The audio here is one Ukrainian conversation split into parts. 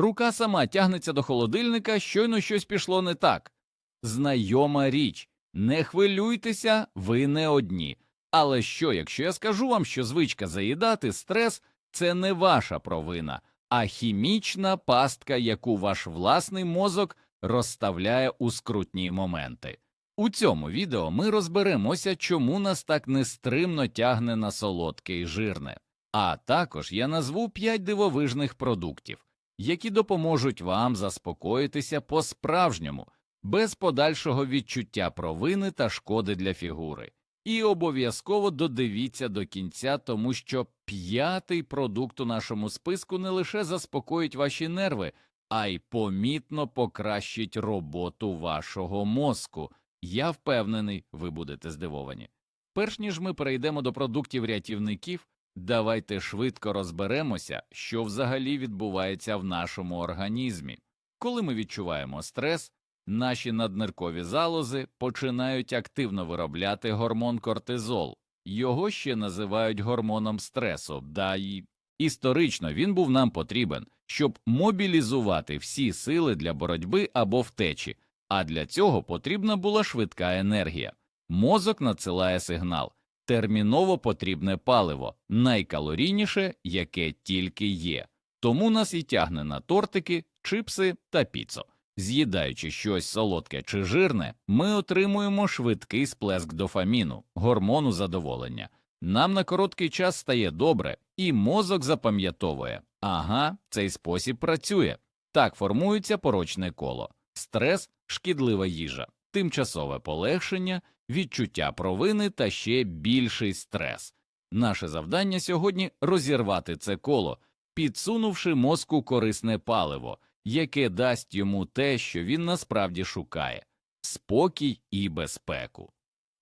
Рука сама тягнеться до холодильника, щойно щось пішло не так. Знайома річ. Не хвилюйтеся, ви не одні. Але що, якщо я скажу вам, що звичка заїдати стрес це не ваша провина, а хімічна пастка, яку ваш власний мозок розставляє у скрутні моменти. У цьому відео ми розберемося, чому нас так нестримно тягне на солодке і жирне. А також я назву 5 дивовижних продуктів, які допоможуть вам заспокоїтися по-справжньому, без подальшого відчуття провини та шкоди для фігури. І обов'язково додивіться до кінця, тому що п'ятий продукт у нашому списку не лише заспокоїть ваші нерви, а й помітно покращить роботу вашого мозку. Я впевнений, ви будете здивовані. Перш ніж ми перейдемо до продуктів рятівників, давайте швидко розберемося, що взагалі відбувається в нашому організмі. Коли ми відчуваємо стрес, наші надниркові залози починають активно виробляти гормон кортизол. Його ще називають гормоном стресу, да і історично він був нам потрібен, щоб мобілізувати всі сили для боротьби або втечі, а для цього потрібна була швидка енергія. Мозок надсилає сигнал терміново потрібне паливо, найкалорійніше, яке тільки є. Тому нас і тягне на тортики, чипси та піцо. З'їдаючи щось солодке чи жирне, ми отримуємо швидкий сплеск дофаміну, гормону задоволення. Нам на короткий час стає добре, і мозок запам'ятовує ага, цей спосіб працює. Так формується порочне коло, стрес, шкідлива їжа, тимчасове полегшення, відчуття провини та ще більший стрес. Наше завдання сьогодні розірвати це коло, підсунувши мозку корисне паливо яке дасть йому те, що він насправді шукає спокій і безпеку.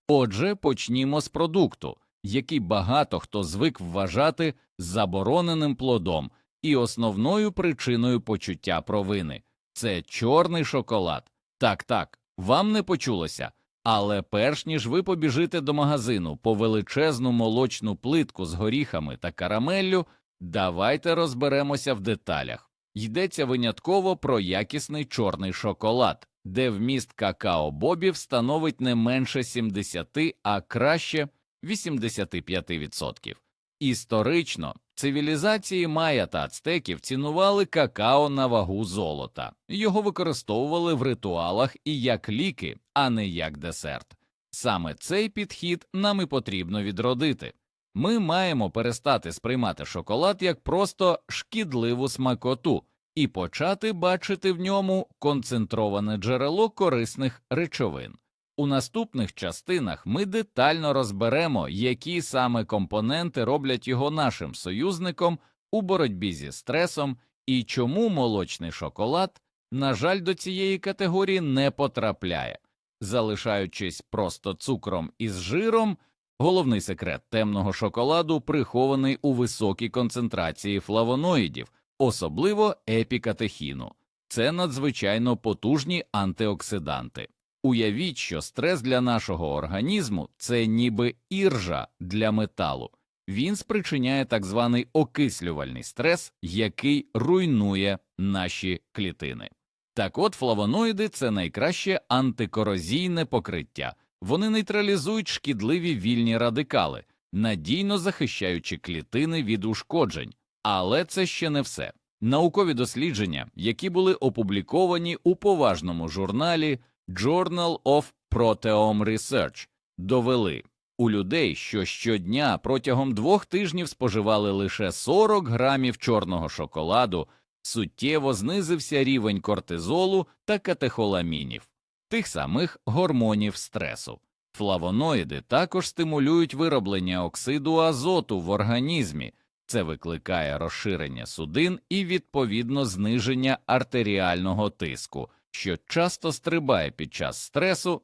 Отже, почнімо з продукту, який багато хто звик вважати забороненим плодом і основною причиною почуття провини це чорний шоколад. Так, так, вам не почулося. Але перш ніж ви побіжите до магазину по величезну молочну плитку з горіхами та карамеллю, давайте розберемося в деталях. Йдеться винятково про якісний чорний шоколад, де вміст какао-бобів становить не менше 70, а краще 85%. Історично цивілізації майя та ацтеків цінували какао на вагу золота, його використовували в ритуалах і як ліки, а не як десерт. Саме цей підхід нам і потрібно відродити. Ми маємо перестати сприймати шоколад як просто шкідливу смакоту і почати бачити в ньому концентроване джерело корисних речовин. У наступних частинах ми детально розберемо, які саме компоненти роблять його нашим союзником у боротьбі зі стресом і чому молочний шоколад, на жаль, до цієї категорії не потрапляє, залишаючись просто цукром із жиром. Головний секрет темного шоколаду прихований у високій концентрації флавоноїдів, особливо епікатехіну. Це надзвичайно потужні антиоксиданти. Уявіть, що стрес для нашого організму це ніби іржа для металу. Він спричиняє так званий окислювальний стрес, який руйнує наші клітини. Так от флавоноїди це найкраще антикорозійне покриття, вони нейтралізують шкідливі вільні радикали, надійно захищаючи клітини від ушкоджень, але це ще не все. Наукові дослідження, які були опубліковані у поважному журналі Journal of Proteome Research, довели у людей, що щодня протягом двох тижнів споживали лише 40 грамів чорного шоколаду, суттєво знизився рівень кортизолу та катехоламінів, тих самих гормонів стресу. Флавоноїди також стимулюють вироблення оксиду азоту в організмі. Це викликає розширення судин і відповідно зниження артеріального тиску, що часто стрибає під час стресу.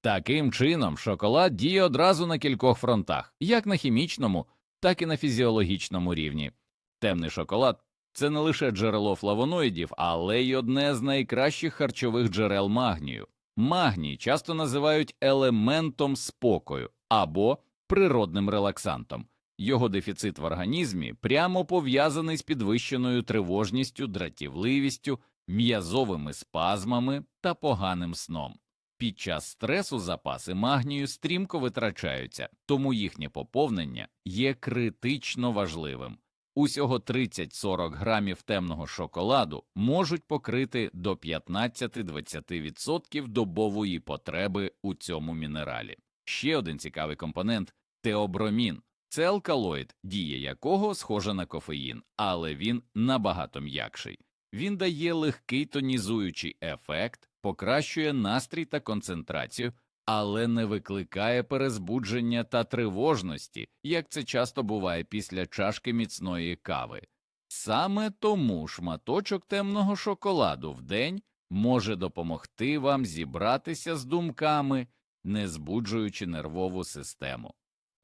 Таким чином, шоколад діє одразу на кількох фронтах, як на хімічному, так і на фізіологічному рівні. Темний шоколад це не лише джерело флавоноїдів, але й одне з найкращих харчових джерел магнію. Магній часто називають елементом спокою або природним релаксантом. Його дефіцит в організмі прямо пов'язаний з підвищеною тривожністю, дратівливістю, м'язовими спазмами та поганим сном. Під час стресу запаси магнію стрімко витрачаються, тому їхнє поповнення є критично важливим. Усього 30-40 грамів темного шоколаду можуть покрити до 15-20% добової потреби у цьому мінералі. Ще один цікавий компонент теобромін. Це алкалоїд, дія якого схожа на кофеїн, але він набагато м'якший. Він дає легкий тонізуючий ефект, покращує настрій та концентрацію, але не викликає перезбудження та тривожності, як це часто буває після чашки міцної кави. Саме тому шматочок темного шоколаду в день може допомогти вам зібратися з думками, не збуджуючи нервову систему.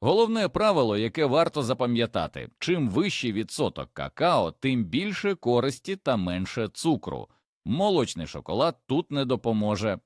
Головне правило, яке варто запам'ятати чим вищий відсоток какао, тим більше користі та менше цукру. Молочний шоколад тут не допоможе.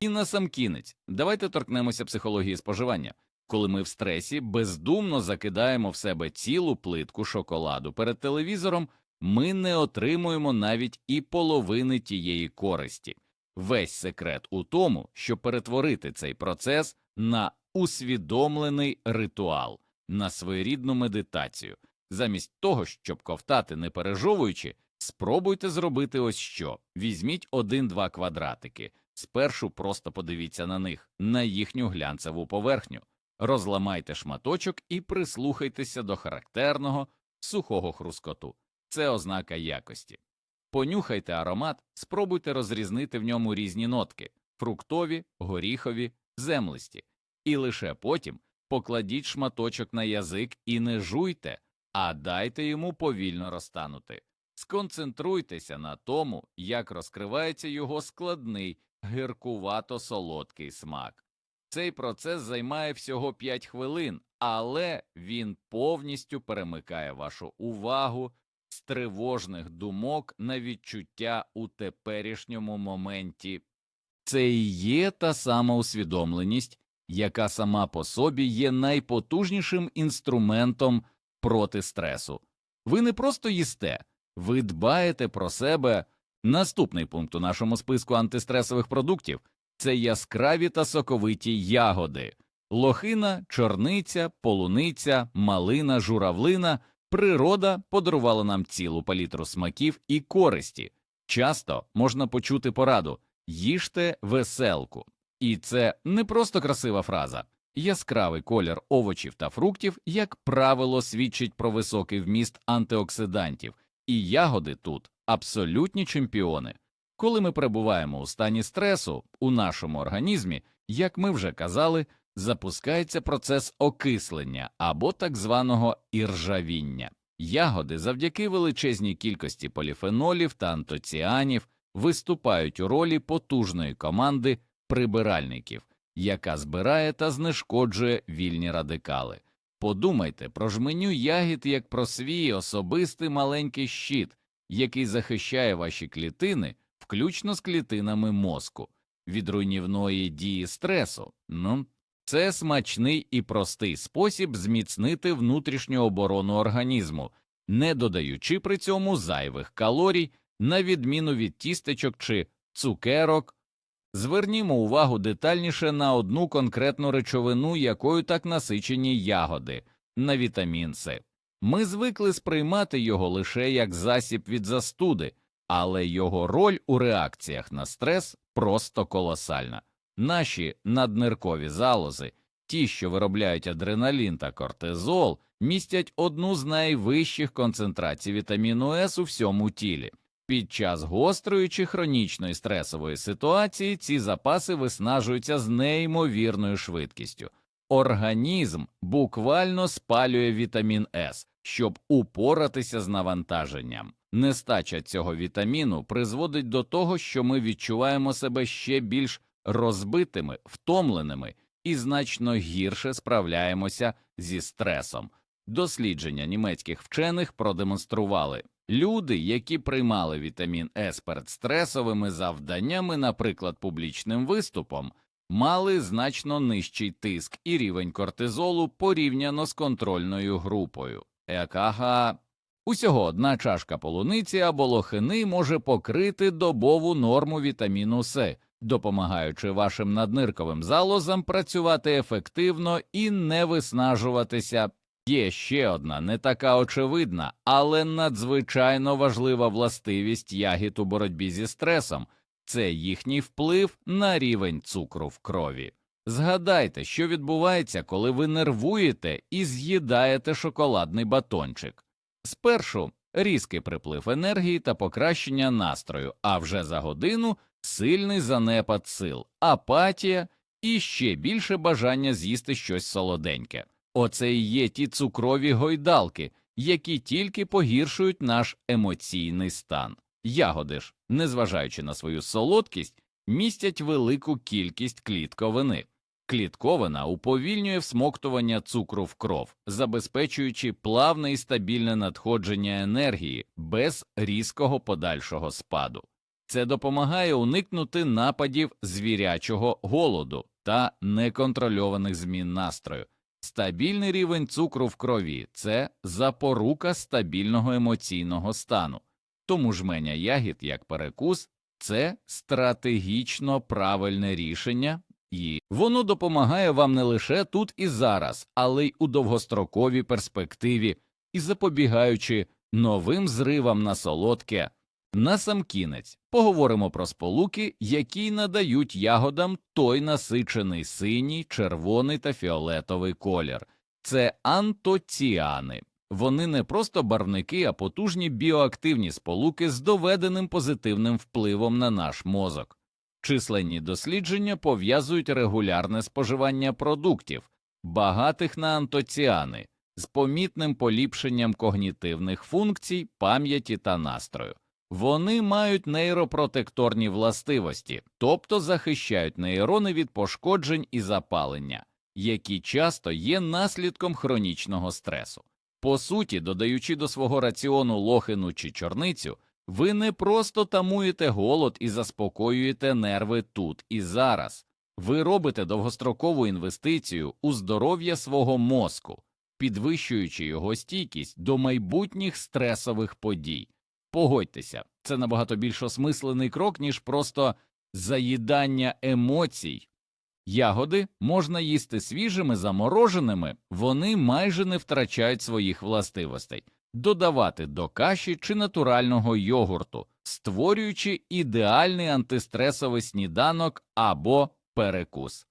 І насамкінець, давайте торкнемося психології споживання. Коли ми в стресі бездумно закидаємо в себе цілу плитку шоколаду перед телевізором, ми не отримуємо навіть і половини тієї користі. Весь секрет у тому, щоб перетворити цей процес на усвідомлений ритуал, на своєрідну медитацію. Замість того, щоб ковтати не пережовуючи, спробуйте зробити ось що: візьміть один-два квадратики. Спершу просто подивіться на них, на їхню глянцеву поверхню, розламайте шматочок і прислухайтеся до характерного сухого хрускоту. Це ознака якості. Понюхайте аромат, спробуйте розрізнити в ньому різні нотки фруктові, горіхові, землисті, і лише потім покладіть шматочок на язик і не жуйте, а дайте йому повільно розтанути. Сконцентруйтеся на тому, як розкривається його складний, гіркувато солодкий смак. Цей процес займає всього 5 хвилин, але він повністю перемикає вашу увагу з тривожних думок на відчуття у теперішньому моменті. Це і є та сама усвідомленість, яка сама по собі є найпотужнішим інструментом проти стресу. Ви не просто їсте, ви дбаєте про себе. Наступний пункт у нашому списку антистресових продуктів це яскраві та соковиті ягоди, лохина, чорниця, полуниця, малина, журавлина. Природа подарувала нам цілу палітру смаків і користі. Часто можна почути пораду їжте веселку. І це не просто красива фраза. Яскравий колір овочів та фруктів, як правило, свідчить про високий вміст антиоксидантів, і ягоди тут абсолютні чемпіони. Коли ми перебуваємо у стані стресу, у нашому організмі, як ми вже казали, запускається процес окислення або так званого іржавіння. Ягоди завдяки величезній кількості поліфенолів та антоціанів виступають у ролі потужної команди прибиральників, яка збирає та знешкоджує вільні радикали. Подумайте про жменю ягід як про свій особистий маленький щит, який захищає ваші клітини, включно з клітинами мозку, від руйнівної дії стресу. Ну, це смачний і простий спосіб зміцнити внутрішню оборону організму, не додаючи при цьому зайвих калорій, на відміну від тістечок чи цукерок. Звернімо увагу детальніше на одну конкретну речовину, якою так насичені ягоди, на вітамін С. Ми звикли сприймати його лише як засіб від застуди, але його роль у реакціях на стрес просто колосальна. Наші надниркові залози, ті, що виробляють адреналін та кортизол, містять одну з найвищих концентрацій вітаміну С у всьому тілі. Під час гострої чи хронічної стресової ситуації ці запаси виснажуються з неймовірною швидкістю. Організм буквально спалює вітамін С, щоб упоратися з навантаженням. Нестача цього вітаміну призводить до того, що ми відчуваємо себе ще більш розбитими, втомленими і значно гірше справляємося зі стресом. Дослідження німецьких вчених продемонстрували люди, які приймали вітамін С перед стресовими завданнями, наприклад, публічним виступом, мали значно нижчий тиск і рівень кортизолу порівняно з контрольною групою. Якага усього одна чашка полуниці або лохини може покрити добову норму вітаміну С, допомагаючи вашим наднирковим залозам працювати ефективно і не виснажуватися. Є ще одна не така очевидна, але надзвичайно важлива властивість ягід у боротьбі зі стресом це їхній вплив на рівень цукру в крові. Згадайте, що відбувається, коли ви нервуєте і з'їдаєте шоколадний батончик. Спершу різкий приплив енергії та покращення настрою, а вже за годину сильний занепад сил, апатія і ще більше бажання з'їсти щось солоденьке. Оце і є ті цукрові гойдалки, які тільки погіршують наш емоційний стан. Ягоди ж, незважаючи на свою солодкість, містять велику кількість клітковини. Клітковина уповільнює всмоктування цукру в кров, забезпечуючи плавне і стабільне надходження енергії без різкого подальшого спаду. Це допомагає уникнути нападів звірячого голоду та неконтрольованих змін настрою. Стабільний рівень цукру в крові це запорука стабільного емоційного стану. Тому жменя ягід як перекус це стратегічно правильне рішення, і воно допомагає вам не лише тут і зараз, але й у довгостроковій перспективі і запобігаючи новим зривам на солодке. Насамкінець поговоримо про сполуки, які надають ягодам той насичений синій, червоний та фіолетовий колір. Це антоціани. Вони не просто барвники, а потужні біоактивні сполуки з доведеним позитивним впливом на наш мозок. Численні дослідження пов'язують регулярне споживання продуктів, багатих на антоціани, з помітним поліпшенням когнітивних функцій, пам'яті та настрою. Вони мають нейропротекторні властивості, тобто захищають нейрони від пошкоджень і запалення, які часто є наслідком хронічного стресу. По суті, додаючи до свого раціону лохину чи чорницю, ви не просто тамуєте голод і заспокоюєте нерви тут і зараз. Ви робите довгострокову інвестицію у здоров'я свого мозку, підвищуючи його стійкість до майбутніх стресових подій. Погодьтеся, це набагато більш осмислений крок, ніж просто заїдання емоцій. Ягоди можна їсти свіжими, замороженими, вони майже не втрачають своїх властивостей, додавати до каші чи натурального йогурту, створюючи ідеальний антистресовий сніданок або перекус.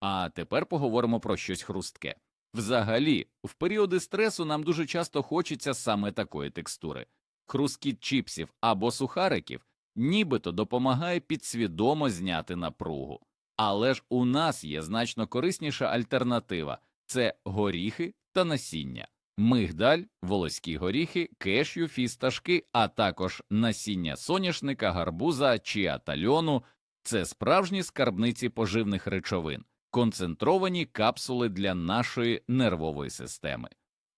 А тепер поговоримо про щось хрустке. Взагалі, в періоди стресу нам дуже часто хочеться саме такої текстури. Хрусткіт чіпсів або сухариків нібито допомагає підсвідомо зняти напругу. Але ж у нас є значно корисніша альтернатива це горіхи та насіння, мигдаль, волоські горіхи, кешю, фісташки, а також насіння соняшника, гарбуза, чіа та льону – це справжні скарбниці поживних речовин, концентровані капсули для нашої нервової системи.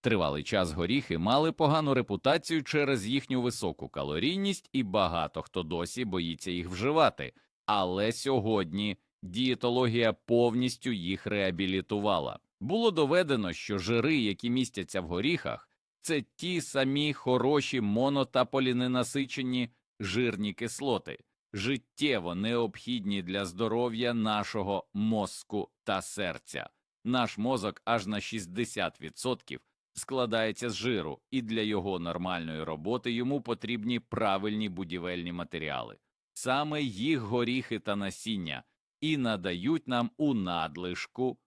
Тривалий час горіхи мали погану репутацію через їхню високу калорійність, і багато хто досі боїться їх вживати. Але сьогодні дієтологія повністю їх реабілітувала. Було доведено, що жири, які містяться в горіхах, це ті самі хороші моно та поліненасичені жирні кислоти, життєво необхідні для здоров'я нашого мозку та серця. Наш мозок аж на 60% складається з жиру, і для його нормальної роботи йому потрібні правильні будівельні матеріали. Саме їх горіхи та насіння і надають нам у надлишку.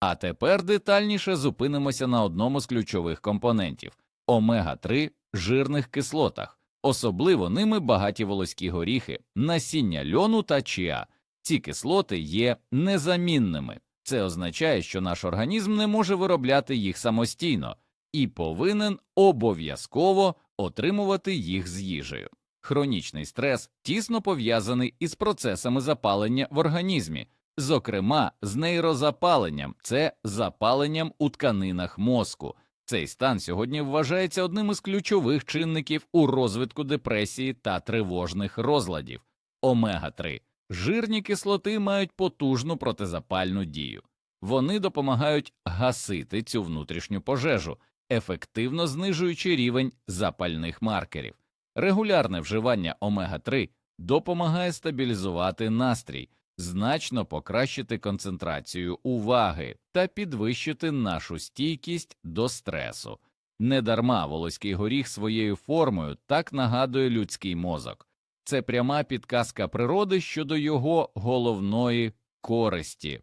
А тепер детальніше зупинимося на одному з ключових компонентів омега 3 жирних кислотах, особливо ними багаті волоські горіхи, насіння льону та чіа. Ці кислоти є незамінними. Це означає, що наш організм не може виробляти їх самостійно і повинен обов'язково отримувати їх з їжею. Хронічний стрес тісно пов'язаний із процесами запалення в організмі, зокрема з нейрозапаленням, це запаленням у тканинах мозку. Цей стан сьогодні вважається одним із ключових чинників у розвитку депресії та тривожних розладів. Омега 3 Жирні кислоти мають потужну протизапальну дію. Вони допомагають гасити цю внутрішню пожежу, ефективно знижуючи рівень запальних маркерів. Регулярне вживання омега-3 допомагає стабілізувати настрій, значно покращити концентрацію уваги та підвищити нашу стійкість до стресу. Недарма волоський горіх своєю формою так нагадує людський мозок. Це пряма підказка природи щодо його головної користі.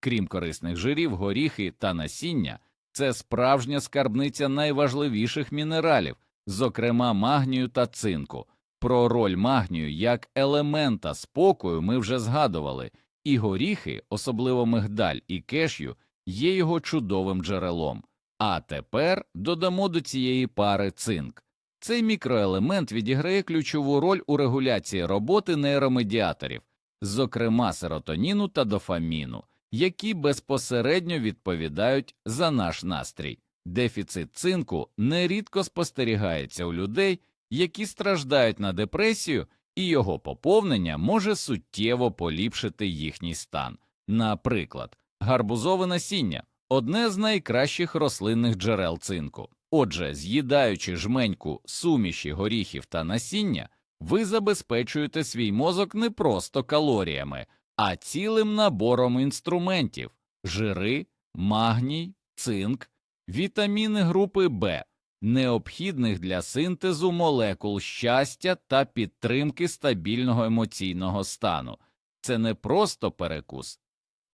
Крім корисних жирів, горіхи та насіння це справжня скарбниця найважливіших мінералів, зокрема магнію та цинку. Про роль магнію як елемента спокою ми вже згадували, і горіхи, особливо мигдаль і кешю, є його чудовим джерелом. А тепер додамо до цієї пари цинк. Цей мікроелемент відіграє ключову роль у регуляції роботи нейромедіаторів, зокрема серотоніну та дофаміну, які безпосередньо відповідають за наш настрій. Дефіцит цинку нерідко спостерігається у людей, які страждають на депресію, і його поповнення може суттєво поліпшити їхній стан. Наприклад, гарбузове насіння одне з найкращих рослинних джерел цинку. Отже, з'їдаючи жменьку суміші горіхів та насіння, ви забезпечуєте свій мозок не просто калоріями, а цілим набором інструментів жири, магній, цинк, вітаміни групи Б, необхідних для синтезу молекул щастя та підтримки стабільного емоційного стану. Це не просто перекус,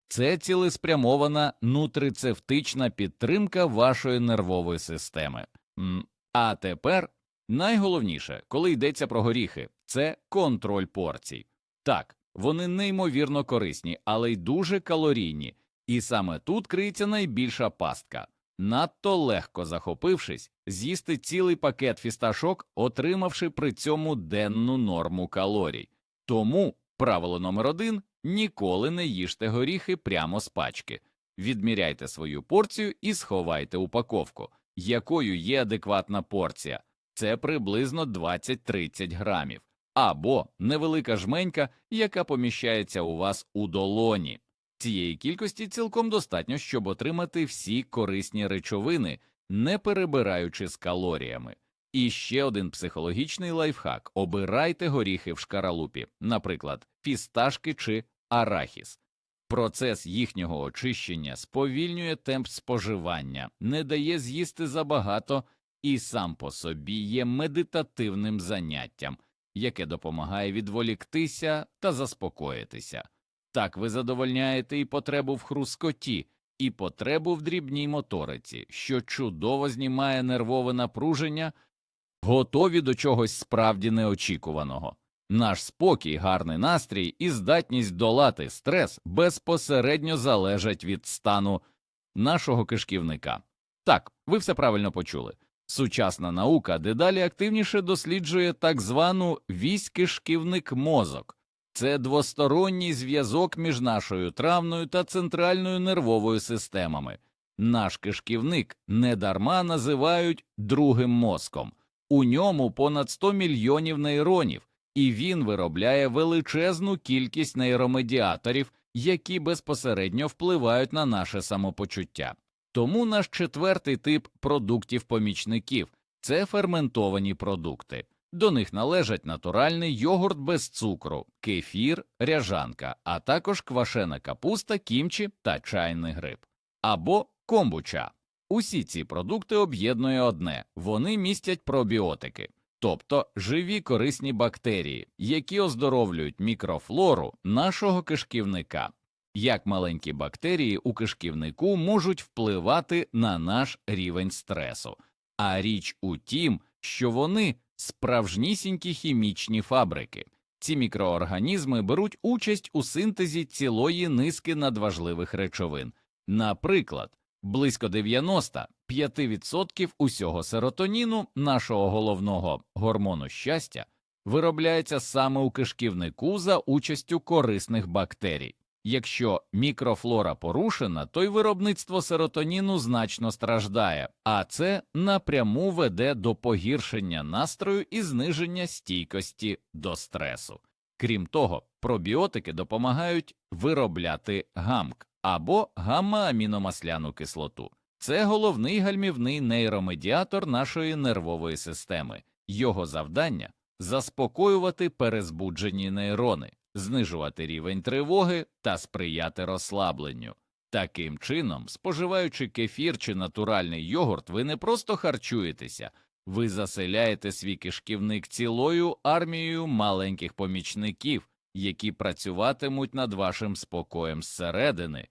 це цілеспрямована нутрицевтична підтримка вашої нервової системи. А тепер найголовніше, коли йдеться про горіхи, це контроль порцій. Так, вони неймовірно корисні, але й дуже калорійні, і саме тут криється найбільша пастка. Надто легко захопившись, з'їсти цілий пакет фісташок, отримавши при цьому денну норму калорій. Тому правило номер один ніколи не їжте горіхи прямо з пачки. Відміряйте свою порцію і сховайте упаковку, якою є адекватна порція. Це приблизно 20-30 грамів, або невелика жменька, яка поміщається у вас у долоні. Цієї кількості цілком достатньо, щоб отримати всі корисні речовини, не перебираючи з калоріями. І ще один психологічний лайфхак обирайте горіхи в шкаралупі, наприклад, фісташки чи арахіс. Процес їхнього очищення сповільнює темп споживання, не дає з'їсти забагато і сам по собі є медитативним заняттям, яке допомагає відволіктися та заспокоїтися. Так ви задовольняєте і потребу в хрускоті, і потребу в дрібній моториці, що чудово знімає нервове напруження, готові до чогось справді неочікуваного. Наш спокій, гарний настрій і здатність долати стрес безпосередньо залежать від стану нашого кишківника. Так, ви все правильно почули. Сучасна наука дедалі активніше досліджує так звану вісь кишківник мозок. Це двосторонній зв'язок між нашою травною та центральною нервовою системами. Наш кишківник недарма називають другим мозком. У ньому понад 100 мільйонів нейронів, і він виробляє величезну кількість нейромедіаторів, які безпосередньо впливають на наше самопочуття. Тому наш четвертий тип продуктів-помічників це ферментовані продукти. До них належать натуральний йогурт без цукру, кефір, ряжанка, а також квашена капуста, кімчі та чайний гриб або комбуча. Усі ці продукти об'єднує одне вони містять пробіотики, тобто живі корисні бактерії, які оздоровлюють мікрофлору нашого кишківника. Як маленькі бактерії у кишківнику можуть впливати на наш рівень стресу, а річ у тім, що вони справжнісінькі хімічні фабрики. Ці мікроорганізми беруть участь у синтезі цілої низки надважливих речовин, наприклад, близько 95% усього серотоніну, нашого головного гормону щастя, виробляється саме у кишківнику за участю корисних бактерій. Якщо мікрофлора порушена, то й виробництво серотоніну значно страждає, а це напряму веде до погіршення настрою і зниження стійкості до стресу. Крім того, пробіотики допомагають виробляти гамк або гамма-аміномасляну кислоту. Це головний гальмівний нейромедіатор нашої нервової системи. Його завдання заспокоювати перезбуджені нейрони, знижувати рівень тривоги та сприяти розслабленню. Таким чином, споживаючи кефір чи натуральний йогурт, ви не просто харчуєтеся, ви заселяєте свій кишківник цілою армією маленьких помічників, які працюватимуть над вашим спокоєм зсередини.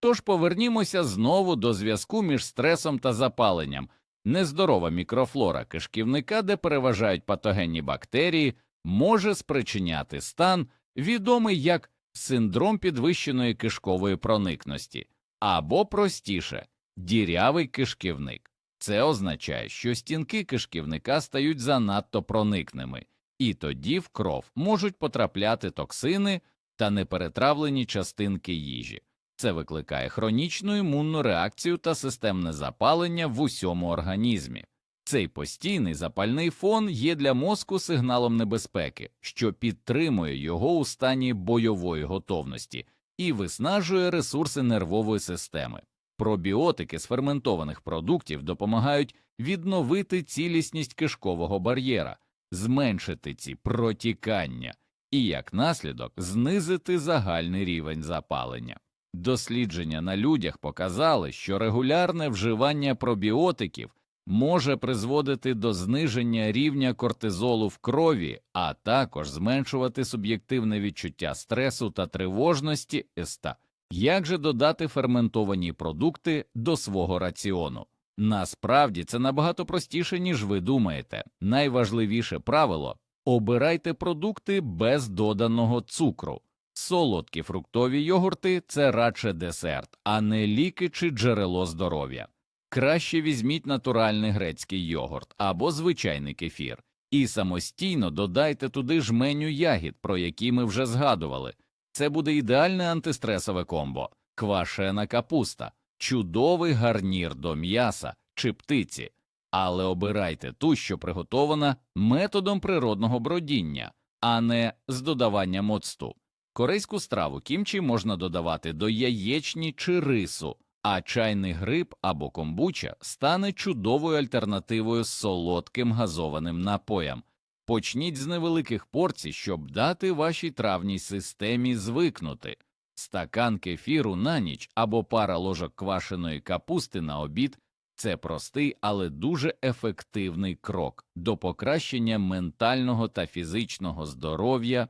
Тож повернімося знову до зв'язку між стресом та запаленням. Нездорова мікрофлора кишківника, де переважають патогенні бактерії, може спричиняти стан, відомий як синдром підвищеної кишкової проникності, або простіше дірявий кишківник. Це означає, що стінки кишківника стають занадто проникними, і тоді в кров можуть потрапляти токсини та неперетравлені частинки їжі. Це викликає хронічну імунну реакцію та системне запалення в усьому організмі. Цей постійний запальний фон є для мозку сигналом небезпеки, що підтримує його у стані бойової готовності і виснажує ресурси нервової системи. Пробіотики з ферментованих продуктів допомагають відновити цілісність кишкового бар'єра, зменшити ці протікання і, як наслідок, знизити загальний рівень запалення. Дослідження на людях показали, що регулярне вживання пробіотиків може призводити до зниження рівня кортизолу в крові, а також зменшувати суб'єктивне відчуття стресу та тривожності ЕСТА. Як же додати ферментовані продукти до свого раціону? Насправді це набагато простіше, ніж ви думаєте. Найважливіше правило обирайте продукти без доданого цукру. Солодкі фруктові йогурти це радше десерт, а не ліки чи джерело здоров'я. Краще візьміть натуральний грецький йогурт або звичайний кефір, і самостійно додайте туди жменю ягід, про які ми вже згадували. Це буде ідеальне антистресове комбо, квашена капуста, чудовий гарнір до м'яса чи птиці, але обирайте ту, що приготована методом природного бродіння, а не з додаванням оцту. Корейську страву кімчі можна додавати до яєчні чи рису, а чайний гриб або комбуча стане чудовою альтернативою солодким газованим напоям. Почніть з невеликих порцій, щоб дати вашій травній системі звикнути. Стакан кефіру на ніч або пара ложок квашеної капусти на обід це простий, але дуже ефективний крок до покращення ментального та фізичного здоров'я.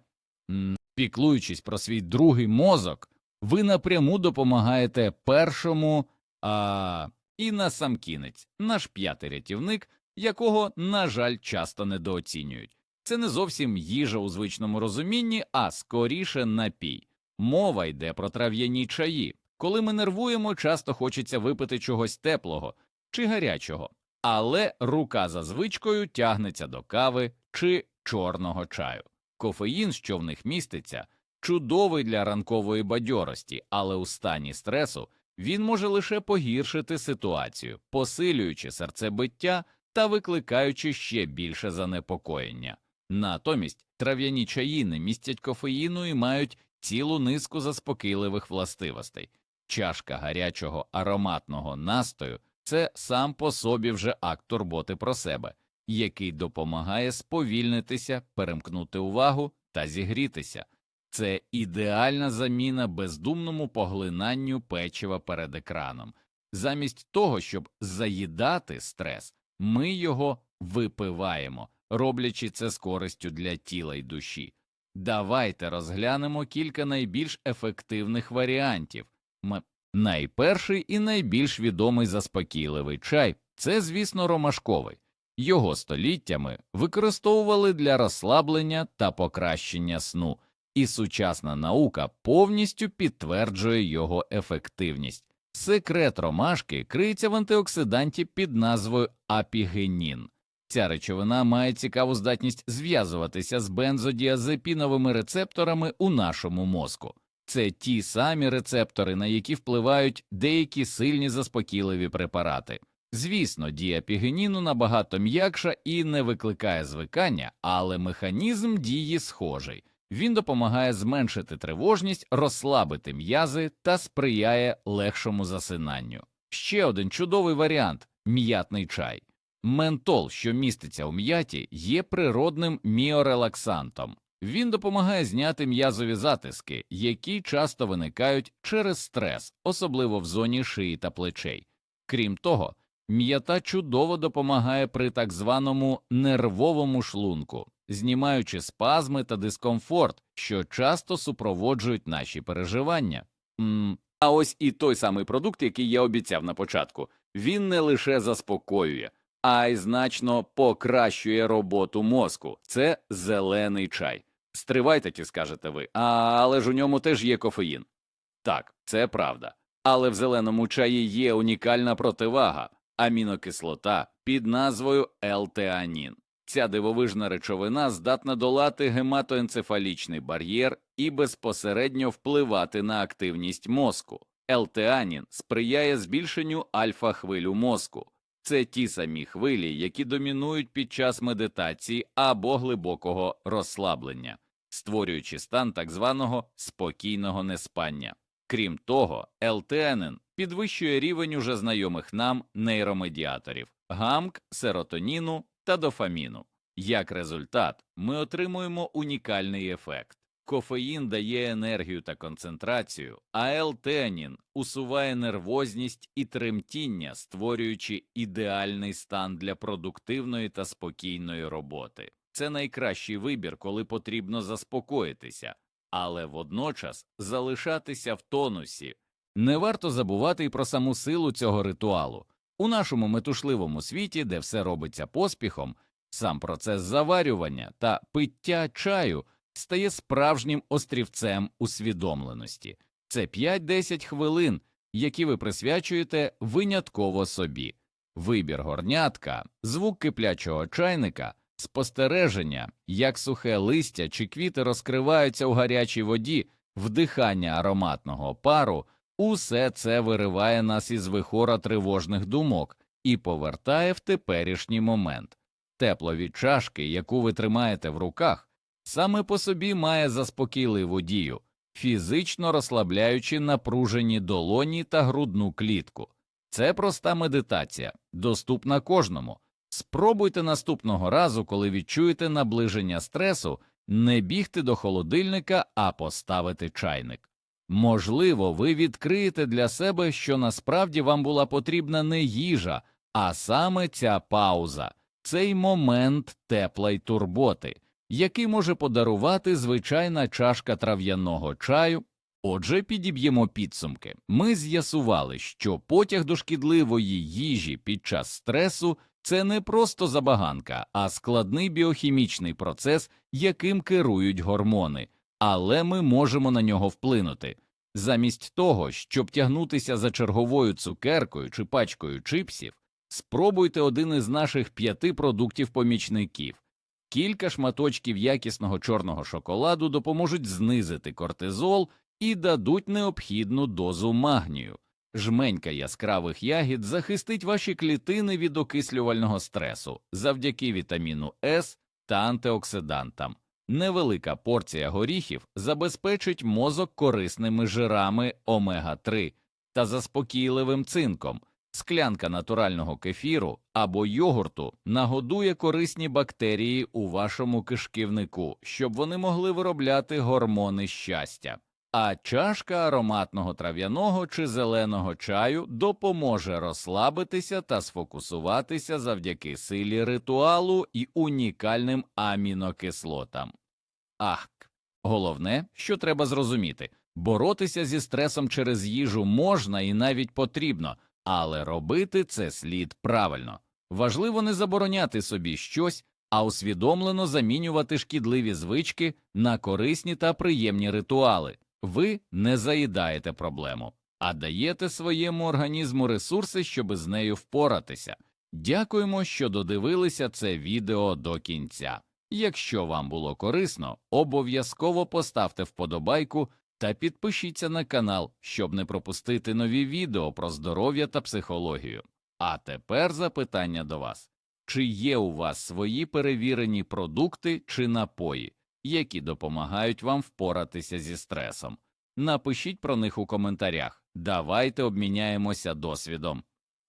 Піклуючись про свій другий мозок, ви напряму допомагаєте першому, а і насамкінець, наш п'ятий рятівник, якого, на жаль, часто недооцінюють. Це не зовсім їжа у звичному розумінні, а скоріше напій. Мова йде про трав'яні чаї. Коли ми нервуємо, часто хочеться випити чогось теплого чи гарячого, але рука за звичкою тягнеться до кави чи чорного чаю. Кофеїн, що в них міститься, чудовий для ранкової бадьорості, але у стані стресу він може лише погіршити ситуацію, посилюючи серцебиття та викликаючи ще більше занепокоєння. Натомість трав'яні чаї не містять кофеїну і мають цілу низку заспокійливих властивостей. Чашка гарячого ароматного настою це сам по собі вже акт турботи про себе, який допомагає сповільнитися, перемкнути увагу та зігрітися. Це ідеальна заміна бездумному поглинанню печива перед екраном. Замість того, щоб заїдати стрес, ми його випиваємо, роблячи це з користю для тіла й душі. Давайте розглянемо кілька найбільш ефективних варіантів. Найперший і найбільш відомий заспокійливий чай це, звісно, ромашковий. Його століттями використовували для розслаблення та покращення сну, і сучасна наука повністю підтверджує його ефективність. Секрет ромашки криється в антиоксиданті під назвою апігенін. Ця речовина має цікаву здатність зв'язуватися з бензодіазепіновими рецепторами у нашому мозку. Це ті самі рецептори, на які впливають деякі сильні заспокійливі препарати. Звісно, дія пігеніну набагато м'якша і не викликає звикання, але механізм дії схожий. Він допомагає зменшити тривожність, розслабити м'язи та сприяє легшому засинанню. Ще один чудовий варіант м'ятний чай. Ментол, що міститься у м'яті, є природним міорелаксантом. Він допомагає зняти м'язові затиски, які часто виникають через стрес, особливо в зоні шиї та плечей. Крім того, м'ята чудово допомагає при так званому нервовому шлунку, знімаючи спазми та дискомфорт, що часто супроводжують наші переживання. М, А ось і той самий продукт, який я обіцяв на початку, він не лише заспокоює, а й значно покращує роботу мозку. Це зелений чай. Стривайте, ті скажете ви, але ж у ньому теж є кофеїн. Так, це правда. Але в зеленому чаї є унікальна противага амінокислота під назвою L-теанін. Ця дивовижна речовина здатна долати гематоенцефалічний бар'єр і безпосередньо впливати на активність мозку. L-теанін сприяє збільшенню альфа-хвиль у мозку. Це ті самі хвилі, які домінують під час медитації або глибокого розслаблення, створюючи стан так званого спокійного неспання. Крім того, L-теанин підвищує рівень уже знайомих нам нейромедіаторів гамк, серотоніну та дофаміну. Як результат, ми отримуємо унікальний ефект. Кофеїн дає енергію та концентрацію, а L-теанін усуває нервозність і тремтіння, створюючи ідеальний стан для продуктивної та спокійної роботи. Це найкращий вибір, коли потрібно заспокоїтися, але водночас залишатися в тонусі. Не варто забувати й про саму силу цього ритуалу. У нашому метушливому світі, де все робиться поспіхом, сам процес заварювання та пиття чаю стає справжнім острівцем усвідомленості. Це 5-10 хвилин, які ви присвячуєте винятково собі. Вибір горнятка, звук киплячого чайника, спостереження, як сухе листя чи квіти розкриваються у гарячій воді, вдихання ароматного пару усе це вириває нас із вихора тривожних думок і повертає в теперішній момент. Тепло від чашки, яку ви тримаєте в руках, саме по собі має заспокійливу дію, фізично розслабляючи напружені долоні та грудну клітку. Це проста медитація, доступна кожному. Спробуйте наступного разу, коли відчуєте наближення стресу, не бігти до холодильника, а поставити чайник. Можливо, ви відкриєте для себе, що насправді вам була потрібна не їжа, а саме ця пауза, цей момент теплої турботи, який може подарувати звичайна чашка трав'яного чаю. Отже, підіб'ємо підсумки. Ми з'ясували, що потяг до шкідливої їжі під час стресу це не просто забаганка, а складний біохімічний процес, яким керують гормони, але ми можемо на нього вплинути. Замість того, щоб тягнутися за черговою цукеркою чи пачкою чипсів, спробуйте один із наших п'яти продуктів помічників. Кілька шматочків якісного чорного шоколаду допоможуть знизити кортизол і дадуть необхідну дозу магнію. Жменька яскравих ягід захистить ваші клітини від окислювального стресу завдяки вітаміну С та антиоксидантам. Невелика порція горіхів забезпечить мозок корисними жирами омега 3 та заспокійливим цинком. Склянка натурального кефіру або йогурту нагодує корисні бактерії у вашому кишківнику, щоб вони могли виробляти гормони щастя. А чашка ароматного трав'яного чи зеленого чаю допоможе розслабитися та сфокусуватися завдяки силі ритуалу і унікальним амінокислотам. Ах, головне, що треба зрозуміти боротися зі стресом через їжу можна і навіть потрібно, але робити це слід правильно. Важливо не забороняти собі щось, а усвідомлено замінювати шкідливі звички на корисні та приємні ритуали. Ви не заїдаєте проблему, а даєте своєму організму ресурси, щоб з нею впоратися. Дякуємо, що додивилися це відео до кінця. Якщо вам було корисно, обов'язково поставте вподобайку та підпишіться на канал, щоб не пропустити нові відео про здоров'я та психологію. А тепер запитання до вас: чи є у вас свої перевірені продукти чи напої, які допомагають вам впоратися зі стресом. Напишіть про них у коментарях. Давайте обміняємося досвідом.